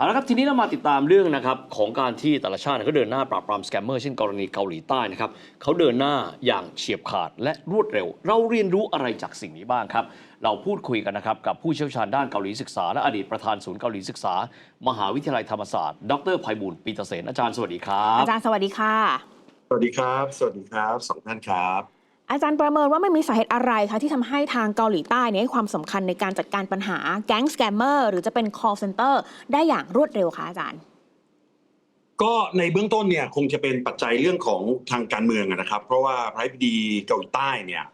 เอาละครับทีนี้เรามาติดตามเรื่องนะครับของการที่แต่ละชาติเขาเดินหน้าปราบปรามสแกมเมอร์เช่นกรณีเกาหลีใต้นะครับเขาเดินหน้าอย่างเฉียบขาดและรวดเร็ว เราเรียนรู้อะไรจากสิ่งนี้บ้างครับ เราพูดคุยกันนะครับกับผู้เชี่ยวชาญด้านเกาหลีศึกษา และอดีตประธานศูนย์เกาหลีศึกษา มหาวิทยาลัยธรรมศาสตร์ ดรไพบูลย์ปีเตเสนอาจารย์สวัสดีครับอาจารย์สวัสดีค่ะ สวัสดีครับ สวัสดีครับสองท่านครับ อาจารย์ประเมินว่าไม่มีสาเหตุอะไรคะที่ทำให้ทางเกาหลีใต้เนี่ยให้ความสำคัญในการจัดการปัญหาแก๊งสแกมเมอร์หรือจะเป็น call center ได้อย่างรวดเร็วคะอาจารย์ ก็ในเบื้องต้นเนี่ยคงจะเป็นปัจจัยเรื่องของทางการเมืองนะครับ เพราะว่าพระธิบดีเกาหลีใต้เนี่ย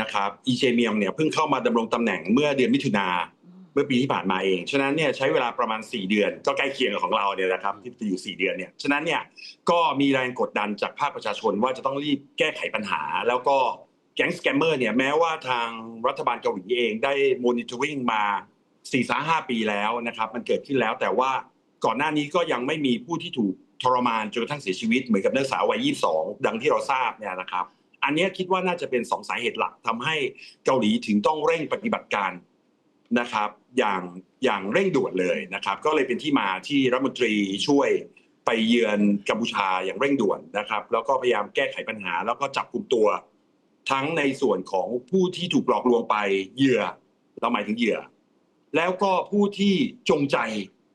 นะครับอีเจเมียงเนี่ยเพิ่งเข้ามาดำรงตำแหน่งเมื่อเดือนมิถุนา เมื่อปีที่ผ่านมาเอง ฉะนั้นเนี่ยใช้เวลาประมาณ 4 เดือน ก็ใกล้เคียงกับของเราเนี่ยนะครับที่จะอยู่ 4 เดือนเนี่ย ฉะนั้นเนี่ยก็มีแรงกดดันจากภาคประชาชนว่าจะต้องรีบแก้ไขปัญหา แล้วก็แก๊งสแกมเมอร์เนี่ยแม้ว่าทางรัฐบาลเกาหลีเองได้มอนิเตอร์ริงมา4 5 5ปีแล้วนะครับมันเกิดขึ้นแล้วแต่ว่าก่อนหน้านี้ก็ยังไม่มีผู้ที่ถูกทรมานจนกระทั่งเสียชีวิตเหมือนกับนักศึกษาวัย 22 ดังที่เราทราบเนี่ยนะครับ อันนี้คิดว่าน่าจะเป็นสองสาเหตุหลักทำให้เกาหลีถึงต้องเร่งปฏิบัติการ นะครับ อย่างอย่างเร่งด่วนเลยนะครับ ก็เลยเป็นที่มาที่รัฐมนตรีช่วยไปเยือนกัมพูชาอย่างเร่งด่วนนะครับ แล้วก็พยายามแก้ไขปัญหา แล้วก็จับกลุ่มตัว ทั้งในส่วนของผู้ที่ถูกหลอกลวงไปเหยื่อเราหมายถึงเหยื่อ แล้วก็ผู้ที่จงใจ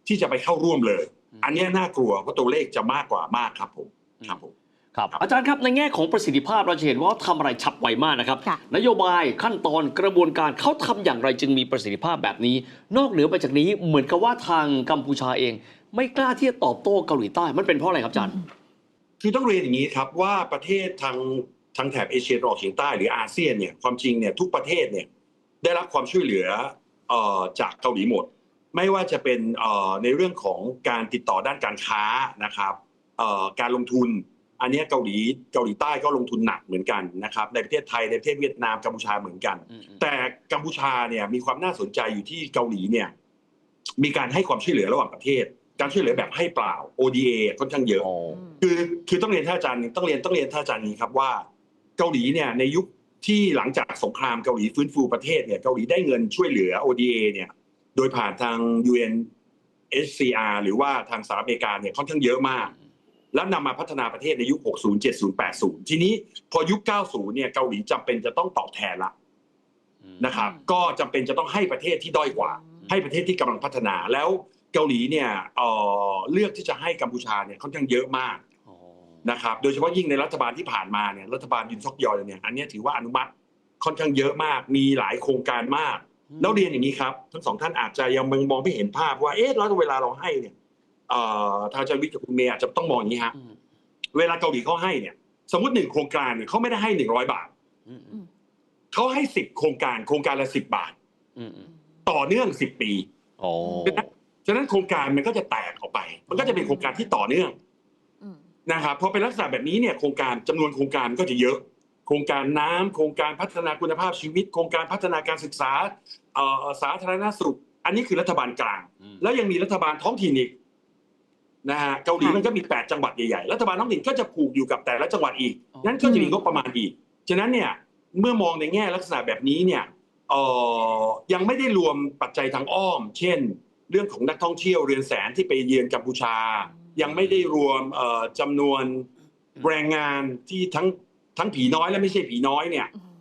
ที่จะไปเข้าร่วมเลยอืมอันเนี้ยน่ากลัวเพราะตัวเลขจะมากกว่ามากครับผมครับผม ครับครับอาจารย์ครับในแง่ของประสิทธิภาพเราจะเห็นว่าทำอะไรฉับไวมากนะครับค่ะนโยบายขั้นตอนกระบวนการเขาทำอย่างไรจึงมีประสิทธิภาพแบบนี้ นอกเหนือไปจากนี้เหมือนกับว่าทางกัมพูชาเอง ไม่กล้าที่จะตอบโต้เกาหลีใต้มันเป็นเพราะอะไรครับอาจารย์ คือต้องเรียนอย่างนี้ครับว่าประเทศทางทางแถบเอเชียตะวันออกเฉียงใต้หรืออาเซียนเนี่ยความจริงเนี่ยทุกประเทศเนี่ยได้รับความช่วยเหลือเอ่อจากเกาหลีหมด ไม่ว่าจะเป็นเอ่อในเรื่องของการติดต่อด้านการค้านะครับเอ่อการลงทุน อันเนี้ยเกาหลีเกาหลีใต้ก็ลงทุนหนักเหมือนกันนะครับในประเทศไทยในประเทศเวียดนามกัมพูชาเหมือนกัน แต่กัมพูชาเนี่ยมีความน่าสนใจอยู่ที่เกาหลีเนี่ยมีการให้ความช่วยเหลือระหว่างประเทศ การช่วยเหลือแบบให้เปล่า ODA ค่อนข้างเยอะอ๋อคือคือต้องเรียนท่านอาจารย์ต้องเรียนต้องเรียนท่านอาจารย์นี้ครับว่า เกาหลีเนี่ยในยุคที่หลังจากสงครามเกาหลีฟื้นฟูประเทศเนี่ยเกาหลีได้เงินช่วยเหลือ ODA เนี่ยโดยผ่านทาง UNHCR หรือว่าทางสหรัฐอเมริกาเนี่ยค่อนข้างเยอะมาก แล้วนำมาพัฒนาประเทศในยุค 60 70 80 ทีนี้พอยุค 90 เนี่ยเกาหลีจำเป็นจะต้องตอบแทนละนะครับอืมก็จำเป็นจะต้องให้ประเทศที่ด้อยกว่า ให้ประเทศที่กำลังพัฒนาแล้วเกาหลีเนี่ยเอ่อเลือกที่จะให้กัมพูชาเนี่ยค่อนข้างเยอะมากอ๋อนะครับ โดยเฉพาะยิ่งในรัฐบาลที่ผ่านมาเนี่ยรัฐบาลยุนซอกยอยเนี่ยอันเนี้ยถือว่าอนุมัติค่อนข้างเยอะมาก มีหลายโครงการมาก แล้วเรียนอย่างนี้ครับ ทั้งสองท่านอาจจะยังมองไม่เห็นภาพว่าเอ๊ะแล้วเวลาเราให้เนี่ย เอ่อทางอาจารย์วิทย์กับคุณเมย์อาจจะต้องมองอย่างนี้ฮะอืมเวลาเกาหลีเขาให้เนี่ย สมมติหนึ่งโครงการเนี่ยเขาไม่ได้ให้หนึ่งร้อยบาทอืมอืมเขาให้สิบโครงการ โครงการละสิบบาทอืมอืมต่อเนื่องสิบปีอ๋อฉะนั้นโครงการมันก็จะแตกออกไป มันก็จะเป็นโครงการที่ต่อเนื่องอืมนะครับพอเป็นลักษณะแบบนี้เนี่ยโครงการจำนวนโครงการก็จะเยอะ โครงการน้ำโครงการพัฒนาคุณภาพชีวิต โครงการพัฒนาการศึกษาเอ่อสาธารณสุข อันนี้คือรัฐบาลกลางอืมแล้วยังมีรัฐบาลท้องถิ่นอีก นะฮะเกาหลีค่ะมันก็มี 8 จังหวัดใหญ่ๆรัฐบาลท้องถิ่นก็จะผูกอยู่กับแต่ละจังหวัดอีกอ๋อนั้นก็จะมีงบประมาณอีก ฉะนั้นเนี่ยเมื่อมองในแง่ลักษณะแบบนี้เนี่ยเอ่อยังไม่ได้รวมปัจจัยทางอ้อม เช่น เรื่องของนักท่องเที่ยวเรือนแสนที่ไปเยือนกัมพูชา ยังไม่ได้รวมเอ่อจำนวนแรงงานที่ทั้งทั้งผีน้อยและไม่ใช่ผีน้อยเนี่ยอืม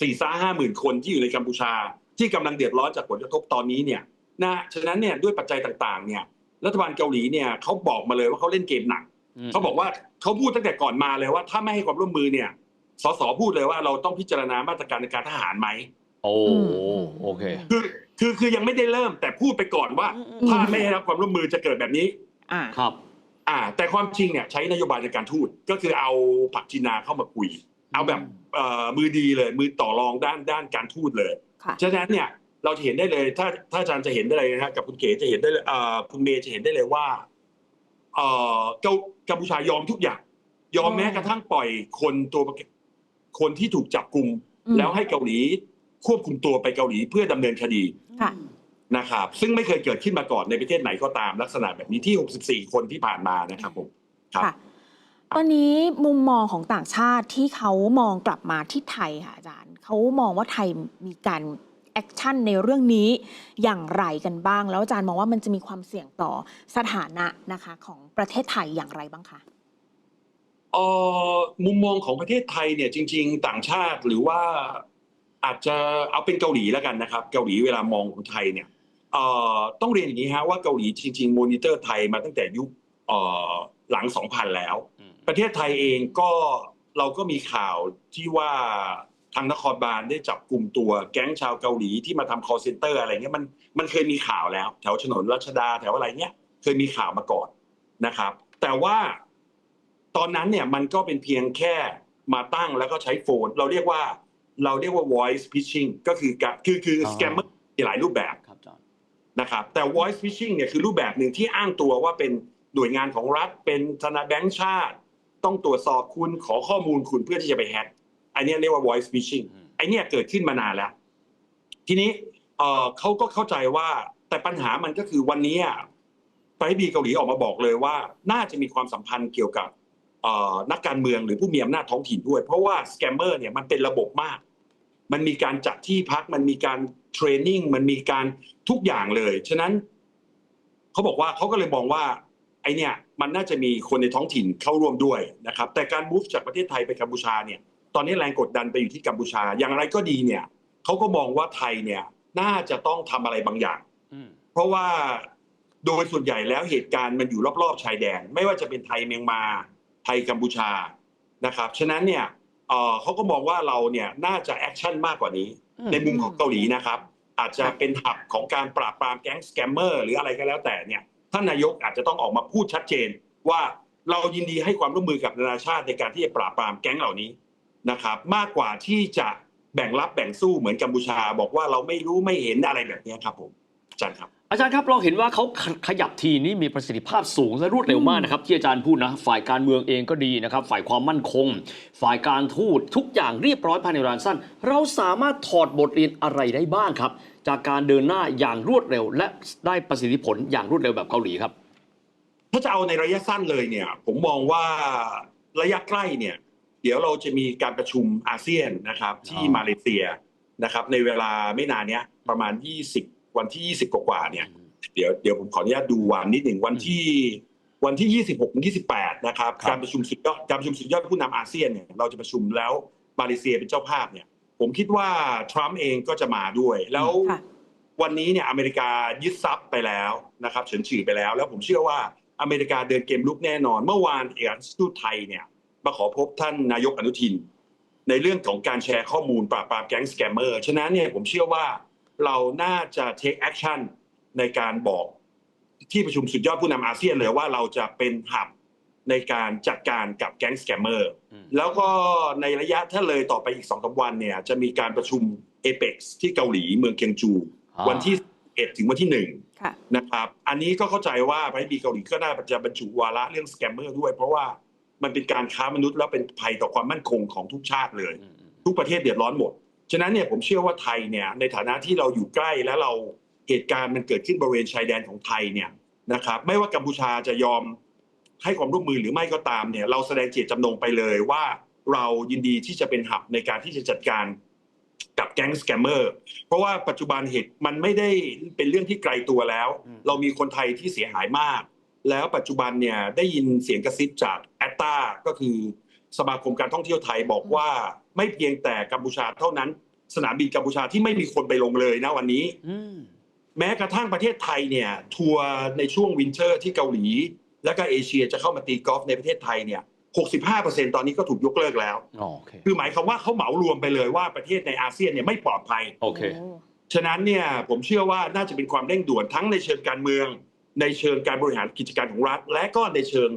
สี่ซ่าห้าหมื่นคนที่อยู่ในกัมพูชา ที่กำลังเดือดร้อนจากผลกระทบตอนนี้เนี่ยนะฉะนั้นเนี่ยด้วยปัจจัยต่างๆ เนี่ย รัฐบาลเกาหลีเนี่ยเขาบอกมาเลยว่าเขาเล่นเกมหนักมเขาบอกว่าเขาพูดตั้งแต่ก่อนมาเลยว่าถ้าไม่ให้ความร่วมมือเนี่ยสสพูดเลยว่าเราต้องพิจารณามาตรการในการทหารไหมโอ้อืมโอเคคือคือคือยังไม่ได้เริ่มแต่พูดไปก่อนว่าอืมถ้าไม่ให้รับความร่วมมือจะเกิดแบบนี้ อ่าครับ อ่า แต่ความจริงเนี่ยใช้นโยบายในการทูตก็คือเอาปักจินาเข้ามาคุย เอาแบบเอ่อมือดีเลยมือต่อรองด้านด้านการทูตเลยค่ะฉะนั้นเนี่ย เราจะเห็นได้เลย ถ้าถ้าอาจารย์จะเห็นได้เลยนะฮะกับคุณเก๋จะเห็นได้เลยเอ่อคุณเมย์จะเห็นได้เลยว่าเอ่อเกากัมพูชายอมทุกอย่าง ยอมอ๋อแม้กระทั่งปล่อยคนตัวประกันคนที่ถูกจับกลุ่มอืมแล้วให้เกาหลีควบคุมตัวไปเกาหลีเพื่อดำเนินคดีค่ะนะครับซึ่งไม่เคยเกิดขึ้นมาก่อนในประเทศไหนก็ตามลักษณะแบบนี้ที่ 64 คนที่ผ่านมานะครับผมครับค่ะตอนนี้มุมมองของต่างชาติที่เขามองกลับมาที่ไทยค่ะอาจารย์เขามองว่าไทยมีการ อคชั่นในเรื่องนี้อย่างไรกันบ้าง แล้วอาจารย์มองว่ามันจะมีความเสี่ยงต่อสถานะนะคะของประเทศไทยอย่างไรบ้างคะเอ่อมุมมองของประเทศไทยเนี่ยจริง ๆ ต่างชาติหรือว่าอาจจะเอาเป็นเกาหลีแล้วกันนะครับ เกาหลีเวลามองของไทยเนี่ยเอ่อต้องเรียนอย่างนี้ฮะว่าเกาหลีจริง ๆ มอนิเตอร์ไทยมาตั้งแต่ยุคเอ่อหลัง 2000 แล้วอืมประเทศไทยเองก็เราก็มีข่าวที่ว่าทางนครบาลได้จับกลุ่มตัวแก๊งชาวเกาหลีที่มาทำ call center อะไรเงี้ยมันมันเคยมีข่าวแล้ว แถวถนนรัชดาแถวอะไรเงี้ยเคยมีข่าวมาก่อนนะครับ แต่ว่าตอนนั้นเนี่ยมันก็เป็นเพียงแค่มาตั้งแล้วก็ใช้โฟน เราเรียกว่าเราเรียกว่า voice phishing ก็คือการคือคืออ๋อ scammer มีหลายรูปแบบครับอาจารย์นะครับแต่ voice phishing เนี่ยคือรูปแบบหนึ่งที่อ้างตัวว่าเป็นหน่วยงานของรัฐเป็นธนาแบงก์ชาติ ต้องตรวจสอบคุณขอข้อมูลคุณเพื่อที่จะไปแฮ็ก อันเนี้ยเรียกว่า voice phishing อืมไอเนี้ยเกิดขึ้นมานานแล้ว ทีนี้เอ่อเขาก็เข้าใจว่าแต่ปัญหามันก็คือวันนี้ไฟบีเกาหลีออกมาบอกเลยว่า น่าจะมีความสัมพันธ์เกี่ยวกับเอ่อนักการเมืองหรือผู้มีอำนาจท้องถิ่นด้วย เพราะว่าสแกมเมอร์เนี่ยมันเป็นระบบมาก มันมีการจัดที่พัก มันมีการเทรนนิ่ง มันมีการทุกอย่างเลย ฉะนั้นเขาบอกว่าเขาก็เลยมองว่า ไอเนี่ยมันน่าจะมีคนในท้องถิ่นเข้าร่วมด้วยนะครับ แต่การมูฟจากประเทศไทยไปกัมพูชาเนี่ย ตอนนี้แรงกดดันไปอยู่ที่กัมพูชา อย่างไรก็ดีเนี่ยเขาก็มองว่าไทยเนี่ยน่าจะต้องทำอะไรบางอย่างอืมเพราะว่าโดยส่วนใหญ่แล้วเหตุการณ์มันอยู่รอบๆชายแดน ไม่ว่าจะเป็นไทยเมียนมาไทยกัมพูชานะครับฉะนั้นเนี่ยเอ่อเขาก็มองว่าเราเนี่ยน่าจะแอคชั่นมากกว่านี้อืมในมุมของเกาหลีนะครับ อาจจะเป็นหับของการปราบปรามแก๊งสแกมเมอร์หรืออะไรก็แล้วแต่เนี่ยท่านนายกอาจจะต้องออกมาพูดชัดเจนว่าเรายินดีให้ความร่วมมือกับนานาชาติในการที่จะปราบปรามแก๊งเหล่านี้ นะครับ มากกว่าที่จะแบ่งรับแบ่งสู้เหมือนกัมพูชา บอกว่าเราไม่รู้ไม่เห็นอะไรแบบนี้ครับผมอาจารย์ครับอาจารย์ครับเราเห็นว่าเขาขขยับทีนี้มีประสิทธิภาพสูงและรวดเร็วมากนะครับที่อาจารย์พูดนะฝ่ายการเมืองเองก็ดีนะครับ ฝ่ายความมั่นคง ฝ่ายการทูตทุกอย่างเรียบร้อยภายในเวลาสั้น เราสามารถถอดบทเรียนอะไรได้บ้างครับ จากการเดินหน้าอย่างรวดเร็ว และได้ประสิทธิผลอย่างรวดเร็วแบบเกาหลีครับ ถ้าจะเอาในระยะสั้นเลยเนี่ย ผมมองว่าระยะใกล้เนี่ยเดี๋ยวเราจะมีการประชุมอาเซียนนะครับ ที่อ๋อมาเลเซียนะครับ ในเวลาไม่นานเนี้ยประมาณ 20 วันที่ 20 กว่าๆเนี่ย เดี๋ยวเดี๋ยวผมขออนุญาตดูวันนิดหนึ่งวันที่วันที่ 26ถึง28 นะครับครับ การประชุมสุดยอดการประชุมสุดยอดผู้นำอาเซียนเนี่ยเราจะประชุมแล้วมาเลเซียเป็นเจ้าภาพเนี่ย ผมคิดว่าทรัมป์เองก็จะมาด้วย แล้วค่ะวันนี้เนี่ยอเมริกายึดทรัพย์ไปแล้วนะครับเฉินฉื่อไปแล้ว แล้วผมเชื่อว่าอเมริกาเดินเกมลุกแน่นอน เมื่อวานเอกอัครราชทูตไทยเนี่ย มาขอพบท่านนายกอนุทิน ในเรื่องของการแชร์ข้อมูลปราบปรามแก๊งสแกมเมอร์ฉะนั้นเนี่ยผมเชื่อว่าเราน่าจะ take action ในการบอกที่ประชุมสุดยอดผู้นำอาเซียนเลยว่าเราจะเป็นหับในการจัดการกับแก๊งสแกมเมอร์อืมแล้วก็ในระยะถ้าเลยต่อไปอีกสองสาวันเนี่ยจะมีการประชุมเอเปกที่เกาหลีเมืองเคียงจูอ่าวันที่1ถึงวันที่ค่ะ1นะครับ อันนี้ก็เข้าใจว่าประเทศบีเกาหลีก็น่าจะบรรจุวาระเรื่องสแกมเมอร์ด้วยเพราะว่า มันเป็นการค้ามนุษย์แล้วเป็นภัยต่อความมั่นคงของทุกชาติเลยอืมอืมทุกประเทศเดือดร้อนหมด ฉะนั้นเนี่ยผมเชื่อว่าไทยเนี่ยในฐานะที่เราอยู่ใกล้และเราเหตุการณ์มันเกิดขึ้นบริเวณชายแดนของไทยเนี่ยนะครับไม่ว่ากัมพูชาจะยอมให้ความร่วมมือหรือไม่ก็ตามเนี่ยเราแสดงเจตจำนงไปเลยว่าเรายินดีที่จะเป็นหับในการที่จะจัดการกับแก๊งสแกมเมอร์เพราะว่าปัจจุบันเหตุมันไม่ได้เป็นเรื่องที่ไกลตัวแล้วอืมเรามีคนไทยที่เสียหายมาก แล้วปัจจุบันเนี่ยได้ยินเสียงกระซิบจากแอ ตตาก็คือสมาคมการท่องเที่ยวไทยบอกว่าไม่เพียงแต่กัมพูชาเท่านั้น สนามบินกัมพูชาที่ไม่มีคนไปลงเลยนะวันนี้อืมแม้กระทั่งประเทศไทยเนี่ย ทัวร์ในช่วงวินเทอร์ที่เกาหลี และก็เอเชียจะเข้ามาตีกอล์ฟในประเทศไทยเนี่ย 65%ตอนนี้ก็ถูกยกเลิกแล้วอ๋อโอเคคือหมายความว่าเขาเหมารวมไปเลยว่าประเทศในอาเซียนเนี่ยไม่ปลอดภัยโอเคฉะนั้นเนี่ยผมเชื่อว่าน่าจะเป็นความเร่งด่วนทั้งในเชิงการเมือง ในเชิงการบริหารกิจการของรัฐ และก็ในเชิง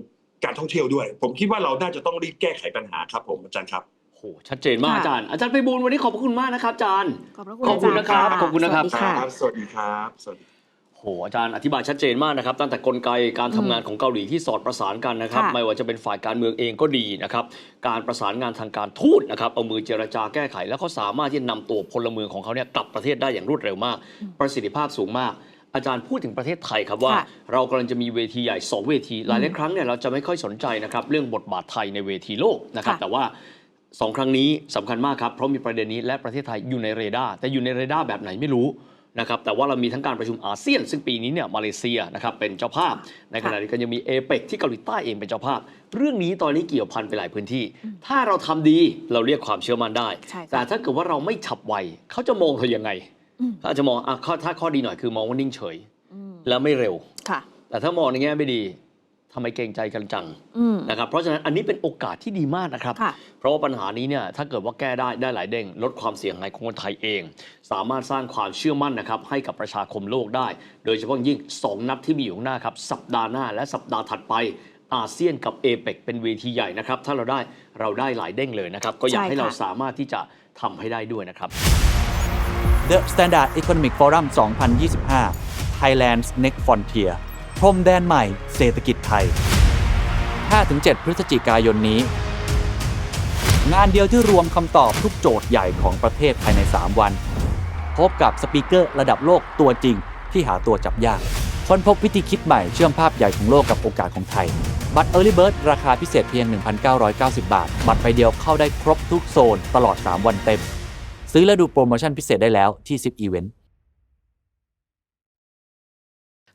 การท่องเที่ยวด้วย ผมคิดว่าเราน่าจะต้องรีบแก้ไขปัญหาครับผมอาจารย์ครับโหชัดเจนมากค่ะอาจารย์อาจารย์ไปบูลย์วันนี้ขอบพระคุณมากนะครับอาจารย์ขอบพระคุณขอบคุณาจาย์นะครับขอบคุณนะครับสวัสดีค่ะครับสวัสดีครับสวัสดีโหอาจารย์อธิบายชัดเจนมากนะครับ ตั้งแต่กลไกการทำงานของเกาหลีที่สอดประสานกันนะครับค่ะไม่ว่าจะเป็นฝ่ายการเมืองเองก็ดีนะครับ การประสานงานทางการทูตนะครับ เอามือเจรจาแก้ไข แล้วเขาสามารถที่จะนำตัวพลเมืองของเขาเนี่ยกลับประเทศได้อย่างรวดเร็วมาก ประสิทธิภาพสูงมาก อาจารย์พูดถึงประเทศไทยครับว่าค่ะเรากำลังจะมีเวทีใหญ่สองเวที หลายหลายๆครั้งเนี่ยเราจะไม่ค่อยสนใจนะครับเรื่องบทบาทไทยในเวทีโลกนะครับค่ะแต่ว่าสองครั้งนี้สำคัญมากครับเพราะมีประเด็นนี้และประเทศไทยอยู่ในเรดาร์แต่อยู่ในเรดาร์แบบไหนไม่รู้นะครับแต่ว่าเรามีทั้งการประชุมอาเซียน ซึ่งปีนี้เนี่ยมาเลเซียนะครับเป็นเจ้าภาพ ในขณะเดียวกันยังมีเอเปกที่เกาหลีใต้เองเป็นเจ้าภาพ เรื่องนี้ตอนนี้เกี่ยวพันไปหลายพื้นที่ ถ้าเราทำดีเราเรียกความเชื่อมั่นได้ใช่ค่ะแต่ถ้าเกิดว่าเราไม่ฉับไวเขาจะมองเรายังไงอืม เขาอาจจะมองอะข้อถ้าข้อดีหน่อยคือมองว่านิ่งเฉยอืมแล้วไม่เร็วค่ะ แต่ถ้ามองในแง่ไม่ดีทำไมเกรงใจกันจังอืมนะครับเพราะฉะนั้นอันนี้เป็นโอกาสที่ดีมากนะครับค่ะเพราะว่าปัญหานี้เนี่ยถ้าเกิดว่าแก้ได้ได้หลายเด้งลดความเสี่ยงในของคนไทยเอง สามารถสร้างความเชื่อมั่นนะครับให้กับประชาคมโลกได้ โดยเฉพาะยิ่ง 2 นัดที่มีอยู่ข้างหน้าครับ สัปดาห์หน้าและสัปดาห์ถัดไปอาเซียนกับเอเปกเป็นเวทีใหญ่นะครับถ้าเราได้เราได้หลายเด้งเลยนะครับก็อยากใช่ให้เราค่ะสามารถที่จะทำให้ได้ด้วยนะครับ The Standard Economic Forum 2025 Thailand's Next Frontier พรมแดนใหม่เศรษฐกิจไทย 5-7 พฤศจิกายนนี้ งานเดียวที่รวมคำตอบทุกโจทย์ใหญ่ของประเทศภายใน 3 วัน พบกับสปีกเกอร์ระดับโลกตัวจริงที่หาตัวจับยาก ค้นพบวิธีคิดใหม่เชื่อมภาพใหญ่ของโลกกับโอกาสของไทย บัตร Early Bird ราคาพิเศษเพียง 1,990 บาท บัตรใบเดียวเข้าได้ครบทุกโซนตลอด 3 วันเต็ม ซื้อและดูโปรโมชั่นพิเศษได้แล้วที่ 10 Event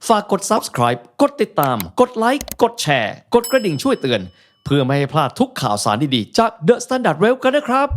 ฝากกด subscribe กดติดตาม กดไลค์กดแชร์ กดกระดิ่งช่วยเตือน เพื่อไม่ให้พลาดทุกข่าวสารดีๆ จาก The Standard Rail กันนะครับ